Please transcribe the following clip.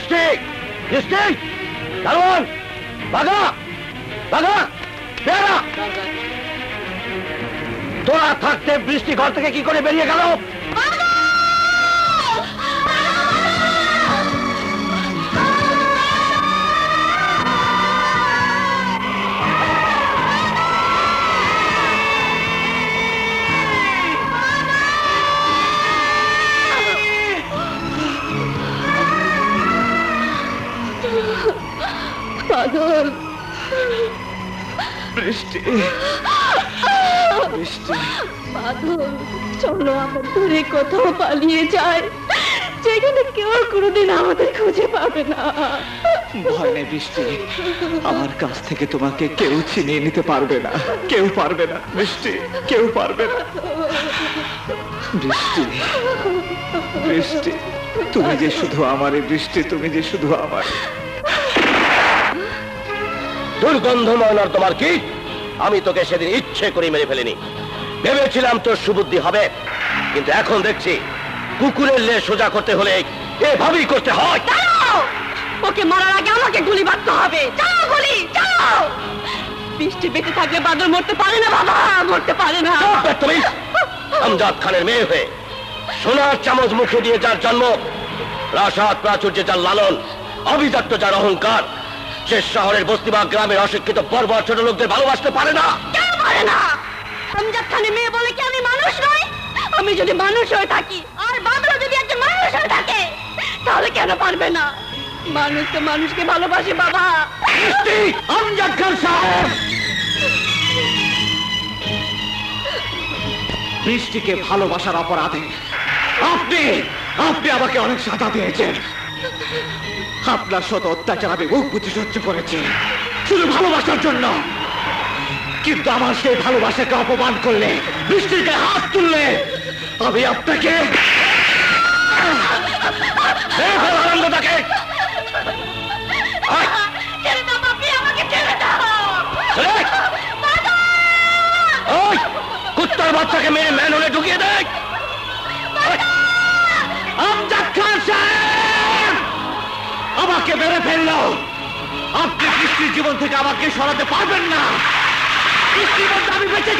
Stick stick দারোয়ান বাঘা বাঘা পেয়ারা তোরা থাকতে বৃষ্টি ঘর থেকে কি করে বেরিয়ে গেল? পাগল। বৃষ্টি। বৃষ্টি। পাগল চলো আমরা দূরে কোথাও পালিয়ে যাই। যেখানে কেউ কোনোদিন আমাদের খুঁজে পাবে না। ভয় নেই বৃষ্টি। আমার কাছ থেকে তোমাকে কেউ ছিনিয়ে নিতে পারবে না। কেউ পারবে না। বৃষ্টি কেউ পারবে না। বৃষ্টি বৃষ্টি। তুমি যে শুধু আমারই বৃষ্টি তুমি যে শুধু আমার দুর্গন্ধময় তোমার কি? আমি তোকে সেদিন ইচ্ছে করে মেরে ফেলিনি। ভেবেছিলাম তোর সুবুদ্ধি হবে কিন্তু এখন দেখছি কুকুরের লে সোজা করতে হলে এভাবেই করতে হয়। ওকে মারার আগে আমাকে গুলি বাঁধতে হবে। গুলি বৃষ্টি বেঁচে থাকলে বাদল মরতে পারে না বাবা মরতে পারে না। তুমি আমজাদ খানের মেয়ে হয়ে সোনার চামচ মুখে দিয়ে যার জন্ম প্রাসাদ প্রাচুর্যে যার লালন অবিদত্ত যার অহংকার সে শহরের বস্তি বা গ্রামের অশিক্ষিত বর্বর ছোট লোকদের ভালোবাসতে পারে না। কেন পারে না? আমজাদ খানের মেয়ে বলে কি আমি মানুষ নই? আমি যদি মানুষ হয়ে থাকি আর বাদল যদি একজন মানুষ হয়ে থাকে তাহলে কেন পারবে না? মানুষ তো মানুষকে ভালোবাসে বাবা। আমজাদ খান সাহেব। বৃষ্টিকে ভালোবাসার অপরাধে আপনি আপনি আমাকে অনেক সাজা দিয়েছেন। আপনার শত অত্যাচার আমি মুখ বুঝে সহ্য করেছি শুধু ভালোবাসার জন্য। কিন্তু আমার সেই ভালোবাসাকে অপমান করলে বৃষ্টিকে হাত তুললে আমি আপনাকে আনন্দটাকে কুত্তার বাচ্চাকে মেরে আমাকে মেরে ফেলল। আপনি কৃষ্টির জীবন থেকে আমাকে সরাতে পারবেন না। কৃষ্টি মধ্যে আমি বেঁচে